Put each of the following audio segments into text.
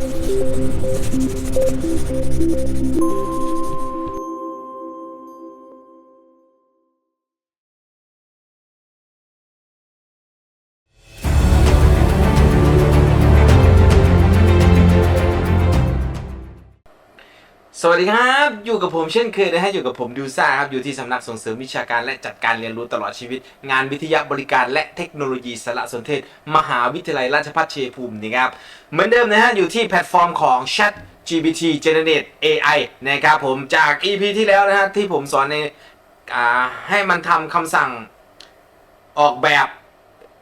Música สวัสดีครับ อยู่กับผมเช่นเคยนะฮะ อยู่กับผมดูซ่าครับ อยู่ที่สำนักส่งเสริมวิชาการและจัดการเรียนรู้ตลอดชีวิต งานวิทยาบริการและเทคโนโลยีสารสนเทศ มหาวิทยาลัยราชภัฏเชยภูมินะครับ เหมือนเดิมนะฮะ อยู่ที่แพลตฟอร์มของ Chat GPT Generate AI นะครับผมจาก EP ที่แล้วนะฮะ ที่ผมสอนในอ่าให้มันทำคำสั่งออกแบบ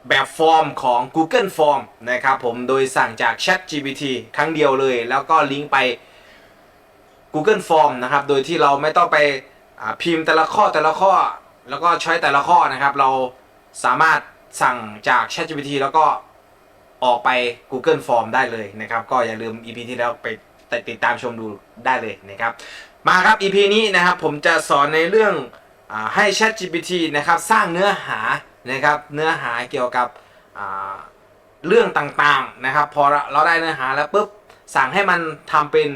แบบฟอร์มของ Google Form นะครับผมโดยสั่งจาก Chat GPT ครั้งเดียวเลย แล้วก็ลิงก์ไป Google Form นะครับ โดยที่เราไม่ต้องไปพิมพ์แต่ละข้อแต่ละข้อ แล้วก็ใช้แต่ละข้อนะครับ เราสามารถสั่งจาก ChatGPT แล้วก็ออกไป Google Form ได้เลยนะครับ ก็อย่าลืม EP ที่แล้วไปติดตามชมดูได้เลยนะครับ มาครับ EP นี้นะครับผมจะสอนในเรื่องอให้ ChatGPT นะครับสร้างเนื้อหานะครับเนื้อหาเกี่ยวกับเรื่องต่างๆนะครับ พอเราได้เนื้อหาแล้วปุ๊บสั่งให้มันทำเป็น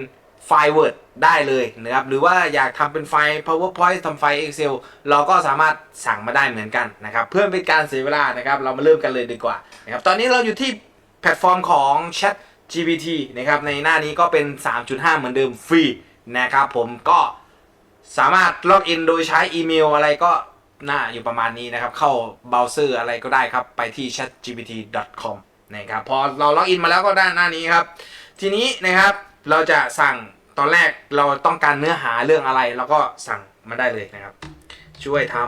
ไฟล์ Word ได้เลยนะครับ หรือว่าอยากทำเป็นไฟล์ PowerPoint ทำไฟล์ Excel เราก็สามารถสั่งมาได้เหมือนกันนะครับ เพื่อเป็นการเสียเวลานะครับ เรามาเริ่มกันเลยดีกว่านะครับ ตอนนี้เราอยู่ที่แพลตฟอร์มของ Chat GPT นะครับ ในหน้านี้ก็เป็น 3.5 เหมือนเดิมฟรีนะครับ ผมก็สามารถล็อกอินโดยใช้อีเมลอะไรก็น่าอยู่ประมาณนี้นะครับ เข้าเบราว์เซอร์อะไรก็ได้ครับ ไปที่ chatgpt.com นะครับ พอเราล็อกอินมาแล้วก็ด้านหน้านี้ครับ ทีนี้นะครับ เราจะสั่งตอนแรกเราต้องการเนื้อหาเรื่องอะไรเราก็สั่งมาได้เลยนะครับ ช่วยทำ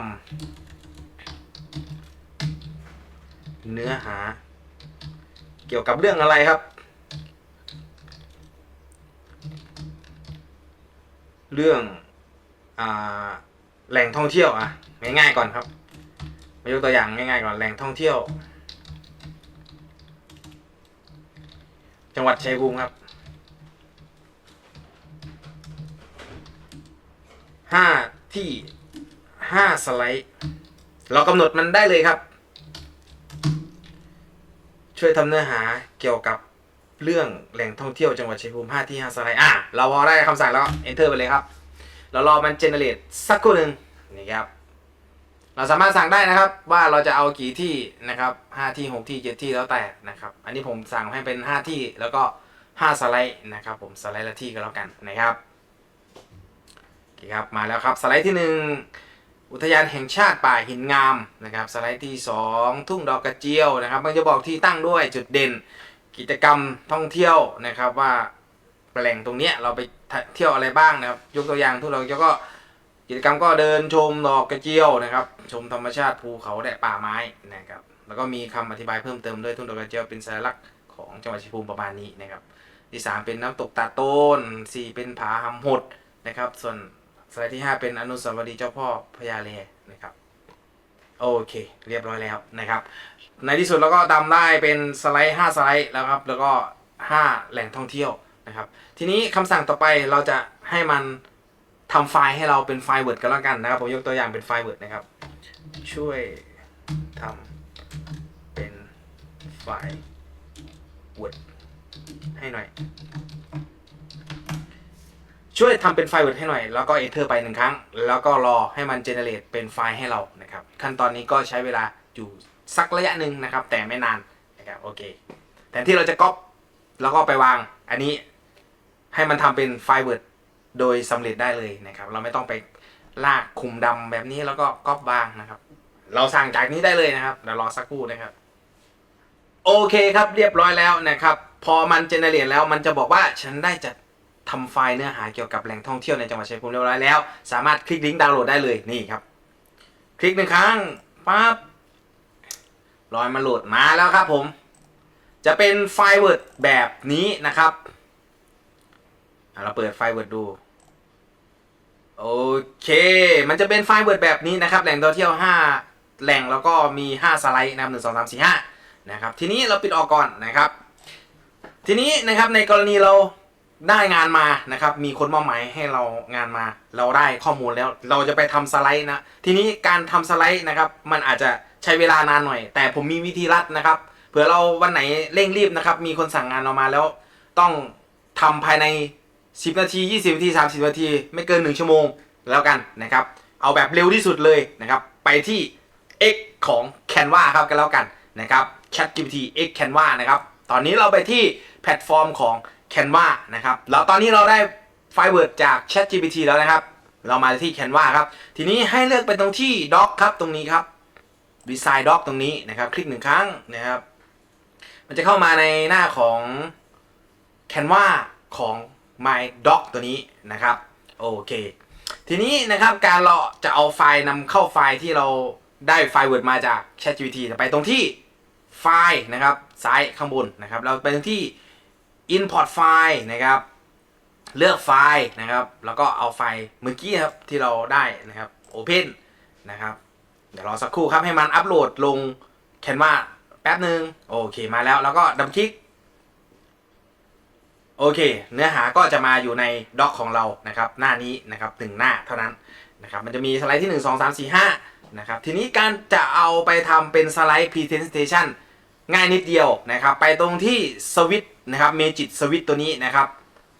เนื้อหา เกี่ยวกับเรื่องอะไรครับ เรื่องอ่าแหล่งท่องเที่ยวอะง่ายๆก่อนครับมายกตัวอย่างง่ายๆก่อนแหล่งท่องเที่ยว จังหวัดชัยภูมิครับ ห้าที่ห้าสไลด์ เรากำหนดมันได้เลยครับ ช่วยทำเนื้อหาเกี่ยวกับเรื่องแหล่งท่องเที่ยวจังหวัดชัยภูมิ5ที่5สไลด์อะเราพอได้คำสั่งแล้ว enter ไปเลยครับ เรารอมัน generate สักครู่หนึ่งนี่ครับ เราสามารถสั่งได้นะครับ ว่าเราจะเอากี่ที่นะครับ5ที่ 6 ที่ 7 ที่แล้วแต่นะครับ อันนี้ผมสั่งให้เป็น 5 ที่แล้วก็ 5 สไลด์นะครับ ผมสไลด์ละที่ก็แล้วกันนะครับ คครับมาแล้วครับสไลด์ที่ 1 อุทยานแห่งชาติป่าหินงามนะครับสไลด์ที่ 2 ทุ่งดอกกระเจียวนะครับมันจะบอกที่ตั้งด้วยจุดเด่น กิจกรรมท่องเที่ยวนะครับว่าแหล่งตรงนี้เราไปเที่ยวอะไรบ้างนะครับยกตัวอย่างทุกเราก็กิจกรรมก็เดินชมดอกกระเจียวนะครับชมธรรมชาติภูเขาและป่าไม้นะครับแล้วก็มีคำอธิบายเพิ่มเติมด้วยทุ่งดอกกระเจียวเป็นสัญลักษณ์ของจังหวัดชัยภูมิประมาณนี้นะครับที่สามเป็นน้ำตกตาโตนสี่เป็นผาหำหดนะครับส่วน สไลด์ที่ห้าเป็นอนุสาวรีย์เจ้าพ่อพญาเลนะครับโอเคเรียบร้อยแล้วนะครับ ในที่สุดเราก็ทำได้เป็นสไลด์5สไลด์แล้วครับแล้วก็ 5 แหล่งท่องเที่ยวนะครับ ทีนี้คำสั่งต่อไปเราจะให้มันทำไฟล์ให้เราเป็นไฟล์ Word กันแล้วกันนะครับ ผมยกตัวอย่างเป็นไฟล์ Word นะครับ ช่วยทำเป็นไฟล์ Word ให้หน่อย ช่วยทำเป็นไฟล์ Word ให้หน่อย แล้วก็ enter ไปหนึ่งครั้ง แล้วก็รอให้มัน generate เป็นไฟล์ให้เรานะครับ ขั้นตอนนี้ก็ใช้เวลาอยู่สักระยะหนึ่งนะครับ แต่ไม่นานนะครับโอเคแทนที่เราจะก๊อปแล้วก็ไปวางอันนี้ให้มันทำเป็นไฟล์ Word โดยสำเร็จได้เลยนะครับ เราไม่ต้องไปลากคุมดำแบบนี้แล้วก็ก๊อปวางนะครับ เราสั่งจากนี้ได้เลยนะครับเดี๋ยวรอสักครู่นะครับโอเคครับเรียบร้อยแล้วนะครับ พอมันเจเนเรตแล้วมันจะบอกว่าฉันได้จัด ทำไฟล์เนื้อหาเกี่ยวกับแหล่งท่องเที่ยวในจังหวัดชัยภูมิเรียบร้อยแล้ว สามารถคลิกลิงก์ดาวน์โหลดได้เลยนี่ครับ คลิกหนึ่งครั้งปั๊บรอยมาโหลดมาแล้วครับผม จะเป็นไฟล์ Word แบบนี้นะครับเราเปิดไฟล์ Word ดูโอเค มันจะเป็นไฟล์ Word แบบนี้นะครับ แหล่งท่องเที่ยว 5 แหล่งแล้วก็มี 5 สไลด์นะครับ1 2 3 4 5นะครับ ทีนี้เราปิดออกก่อนนะครับ ทีนี้นะครับในกรณีเรา ได้งานมานะครับ มีคนมอบหมายให้เรางานมา เราได้ข้อมูลแล้ว เราจะไปทำสไลด์นะ ทีนี้การทำสไลด์นะครับ มันอาจจะใช้เวลานานหน่อย แต่ผมมีวิธีรัดนะครับ เผื่อเราวันไหนเร่งรีบนะครับ มีคนสั่งงานเรามาแล้ว ต้องทำภายใน 10 นาที 20 นาที 30 นาที ไม่เกิน 1 ชั่วโมงแล้วกันนะครับ เอาแบบเร็วที่สุดเลยนะครับ ไปที่ X ของ Canva ครับกันแล้วกันนะครับ ChatGPT X Canva นะครับ ตอนนี้เราไปที่แพลตฟอร์มของ Canva นะครับแล้วตอนนี้เราได้ไฟล์ Word จาก ChatGPT แล้วนะครับ เรามาที่ Canva ครับ ทีนี้ให้เลือกไปตรงที่ Doc ครับตรงนี้ครับ Design Doc ตรงนี้นะครับ คลิกหนึ่งครั้งนะครับ มันจะเข้ามาในหน้าของ Canva ของ My Doc ตัวนี้นะครับ โอเค ทีนี้นะครับการเราจะเอาไฟล์นำเข้าไฟล์ที่เราได้ไฟล์ Word มาจาก ChatGPT ไปตรงที่ไฟล์นะครับซ้ายข้างบนนะครับ เราไปตรงที่ Import ไฟล์นะครับ เลือกไฟล์นะครับ แล้วก็เอาไฟล์เมื่อกี้ครับที่เราได้นะครับ Open นะครับ เดี๋ยวรอสักครู่ครับให้มันอัปโหลดลง Canva แป๊บหนึ่งโอเคมาแล้วแล้วก็ดับคลิกโอเค เนื้อหาก็จะมาอยู่ในด็อกของเรานะครับ หน้านี้นะครับหนึ่งหน้าเท่านั้นนะครับ มันจะมีสไลด์ที่ 1 2 3 4 5นะครับ ทีนี้การจะเอาไปทำเป็นสไลด์ presentation ง่ายนิดเดียวนะครับ ไปตรงที่สวิตนะครับ Magic Switch ตัวนี้นะครับ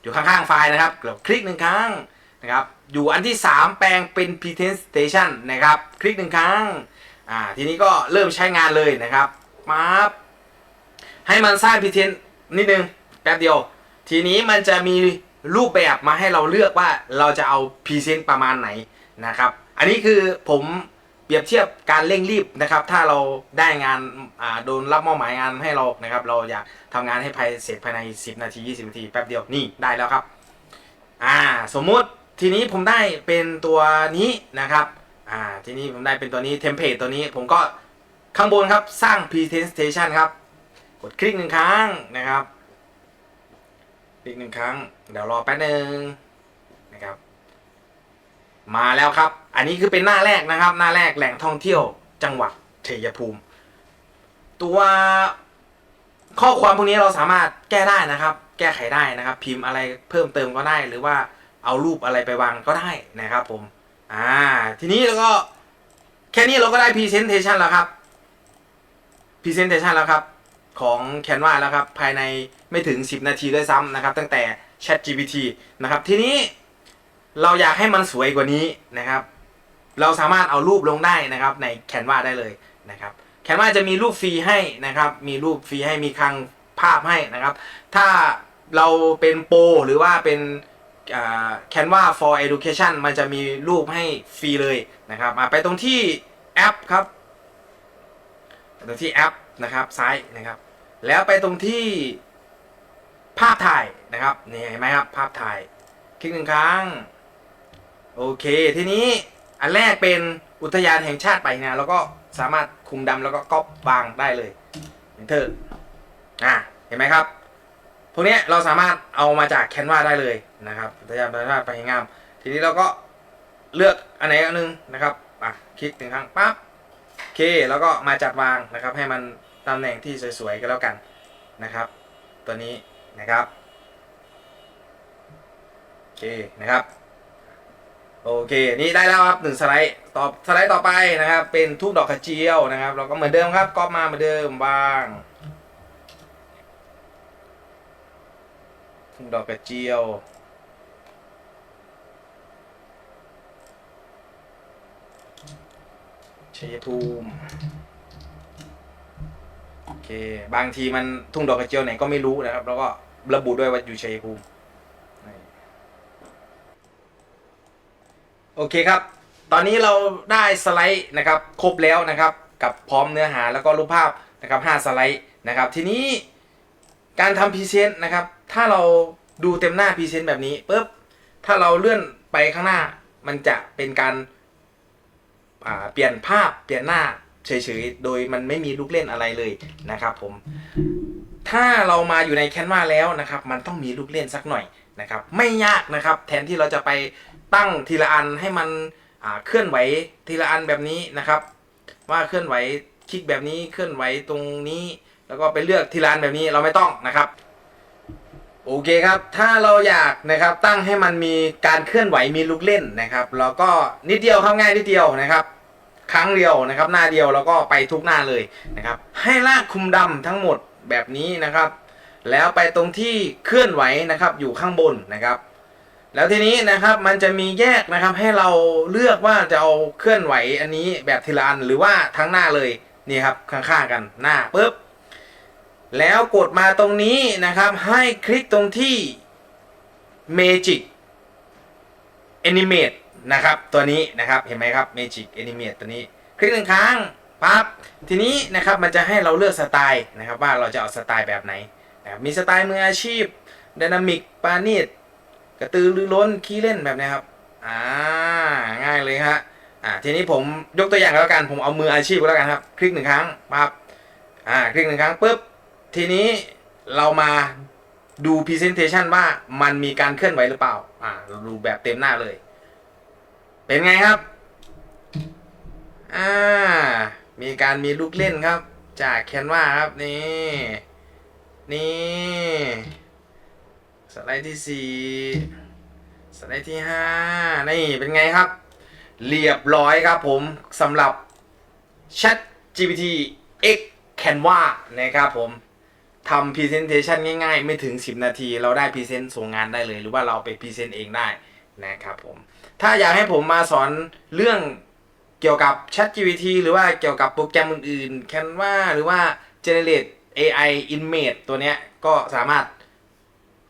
อยู่ข้างๆไฟล์นะครับเราคลิกหนึ่งครั้งนะครับ อยู่อันที่ 3 แปลงเป็น presentation นะครับ คลิกหนึ่งครั้งอ่าทีนี้ก็เริ่มใช้งานเลยนะครับปั๊บให้มันสร้างพ r เ s นนิดนึงแป๊บเดียว ทีนี้มันจะมีรูปแบบมาให้เราเลือกว่าเราจะเอาพรีเซนต์ประมาณไหนนะครับ อันนี้คือผม รียบเทียบการเร่งรีบนะครับ ถ้าเราได้งานโดนรับมอบหมายงานให้เรานะครับ เราอยากทำงานให้ภายเสร็จภายใน 10 นาที 20 นาทีแป๊บเดียวนี่ได้แล้วครับอ่าสมมุติทีนี้ผมได้เป็นตัวนี้นะครับอ่าทีนี้ผมได้เป็นตัวนี้เทมเพลตตัวนี้ผมก็ข้างบนครับสร้าง presentation ครับ กดคลิกหนึ่งครั้งนะครับคลิกหนึ่งครั้ง เดี๋ยวรอแป๊บหนึ่งนะครับ มาแล้วครับ อันนี้คือเป็นหน้าแรกนะครับ หน้าแรกแหล่งท่องเที่ยวจังหวัดชัยภูมิ ตัวข้อความพวกนี้เราสามารถแก้ได้นะครับ แก้ไขได้นะครับ พิมพ์อะไรเพิ่มเติมก็ได้ หรือว่าเอารูปอะไรไปวางก็ได้นะครับผมอ่าทีนี้แล้วก็แค่นี้เราก็ได้ Presentation แล้วครับ Presentation แล้วครับของ Canva แล้วครับ ภายในไม่ถึง 10 นาทีด้วยซ้ำนะครับ ตั้งแต่ Chat GPT นะครับ ทีนี้เราอยากให้มันสวยกว่านี้นะครับ เราสามารถเอารูปลงได้นะครับใน Canva ได้เลยนะครับ Canva จะมีรูปฟรีให้นะครับ มีรูปฟรีให้มีคลังภาพให้นะครับ ถ้าเราเป็นโปรหรือว่าเป็นอ่า Canva for Education มันจะมีรูปให้ฟรีเลยนะครับไปตรงที่แอปครับตรงที่แอปนะครับซ้ายนะครับ แล้วไปตรงที่ภาพถ่ายนะครับนี่เห็นไหมครับภาพถ่าย คลิกหนึ่งครั้ง โอเคทีนี้ อันแรกเป็นอุทยานแห่งชาติไปนะแล้วก็สามารถคุมดำแล้วก็ก๊อปวางได้เลย enter อะเห็นไหมครับพวกนี้เราสามารถเอามาจากแคนวาได้เลยนะครับอุทยานธรรมชาติไปงาม ทีนี้เราก็เลือกอันไหนอันหนึงนะครับอะคลิกหนึ่งครั้งปั๊บโอเคแล้วก็มาจัดวางนะครับให้มันตำแหน่งที่สวยๆก็แล้วกันนะครับ ตัวนี้นะครับโอเคนะครับ โอเคนี่ได้แล้วครับหนึ่งสไลด์ต่อสไลด์ต่อไปนะครับ เป็นทูบดอกกระเจียวนะครับ เราก็เหมือนเดิมครับก๊อปมาเหมือนเดิมวางทูบดอกกระเจียวชัยภูมิโอเคบางทีมันทุ่งดอกกระเจียวไหนก็ไม่รู้นะครับ แล้วก็ระบุด้วยว่าอยู่ชัยภูมิ โอเคครับ ตอนนี้เราได้สไลด์นะครับครบแล้วนะครับ กับพร้อมเนื้อหาแล้วก็รูปภาพนะครับ5สไลด์นะครับ ทีนี้การทำพรีเซนต์นะครับ ถ้าเราดูเต็มหน้าพรีเซนต์แบบนี้ปุ๊บถ้าเราเลื่อนไปข้างหน้า มันจะเป็นการาเปลี่ยนภาพเปลี่ยนหน้าเฉยๆ โดยมันไม่มีลูกเล่นอะไรเลยนะครับผม ถ้าเรามาอยู่ในแคนวาแล้วนะครับ มันต้องมีลูกเล่นสักหน่อยนะครับ ไม่ยากนะครับ แทนที่เราจะไป ตั้งทีละอันให้มันเคลื่อนไหวทีละอันแบบนี้นะครับ ว่าเคลื่อนไหวคลิกแบบนี้เคลื่อนไหวตรงนี้ แล้วก็ไปเลือกทีละอันแบบนี้เราไม่ต้องนะครับโอเคครับ ถ้าเราอยากนะครับตั้งให้มันมีการเคลื่อนไหวมีลูกเล่นนะครับเราก็นิดเดียวครับง่ายนิดเดียวนะครับ ครั้งเดียวนะครับ หน้าเดียวแล้วก็ไปทุกหน้าเลยนะครับ ให้ลากคุมดำทั้งหมดแบบนี้นะครับ แล้วไปตรงที่เคลื่อนไหวนะครับ อยู่ข้างบนนะครับ แล้วทีนี้นะครับมันจะมีแยกนะครับให้เราเลือกว่าจะเอาเคลื่อนไหวอันนี้แบบทีละอันหรือว่าทั้งหน้าเลยนี่ครับข้างๆกันหน้าปุ๊บแล้วกดมาตรงนี้นะครับให้คลิกตรงที่ Magic Animate นะครับตัวนี้นะครับเห็นไหมครับ Magic Animate ตัวนี้ คลิกหนึ่งครั้งปั๊บทีนี้นะครับมันจะให้เราเลือกสไตล์นะครับว่าเราจะเอาสไตล์แบบไหนนะครับมีสไตล์มืออาชีพดินามิกปานีตก ระตือรือร้นขี้เล่นแบบนี้ครับอ่าง่ายเลยฮะอ่าทีนี้ผมยกตัวอย่างแล้วกันผมเอามืออาชีพก็แล้วกันครับ คลิกหนึ่งครั้งปั๊บอ่าคลิกหนึ่งครั้งปุ๊บทีนี้เรามาดู Presentation ว่ามันมีการเคลื่อนไหวหรือเปล่า อ่าเราดูแบบเต็มหน้าเลย เป็นไงครับ อ่า มีการมีลูกเล่นครับ จากแคนวาครับ นี่ นี่ สไลด์ที่สี่สไลด์ที่ห้านี่เป็นไงครับ เรียบร้อยครับผมสำหรับ Chat GPT X Canva นะครับผมทำ Presentation ง่ายๆ ไม่ถึง 10 นาที เราได้ Present ส่งงานได้เลย หรือว่าเราไป Present เองได้นะครับผม ถ้าอยากให้ผมมาสอนเรื่องเกี่ยวกับ Chat GPT หรือว่าเกี่ยวกับโปรแกรมอื่นๆ Canva หรือว่า Generate AI Image ตัวเนี้ยก็สามารถ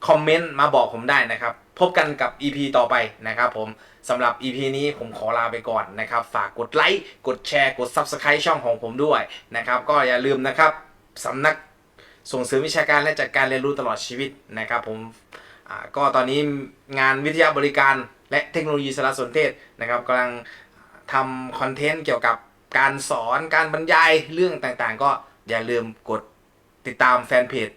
คอมเมนต์มาบอกผมได้นะครับ พบกันกับ EP ต่อไปนะครับผมสำหรับ EP นี้ผมขอลาไปก่อนนะครับ ฝากกดไลค์กดแชร์กด Subscribe ช่องของผมด้วยนะครับ ก็อย่าลืมนะครับสำนักส่งเสริมวิชาการและจัดการเรียนรู้ตลอดชีวิตนะครับ ผมก็ตอนนี้งานวิทยาบริการและเทคโนโลยีสารสนเทศนะครับกำลังทำคอนเทนต์เกี่ยวกับการสอนการบรรยายเรื่องต่างๆ ก็อย่าลืมกดติดตามแฟนเพจ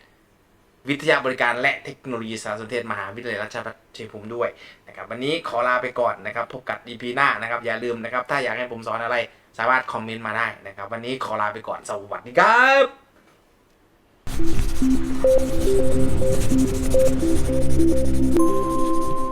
วิทยาบริการและเทคโนโลยีสารสนเทศมหาวิทยาลัยราชภัฏชัยภูมิด้วยนะครับวันนี้ขอลาไปก่อนนะครับ พบกับ EP หน้านะครับ อย่าลืมนะครับ ถ้าอยากให้ผมสอนอะไร สามารถคอมเมนต์มาได้นะครับ วันนี้ขอลาไปก่อนสวัสดีครับ Thank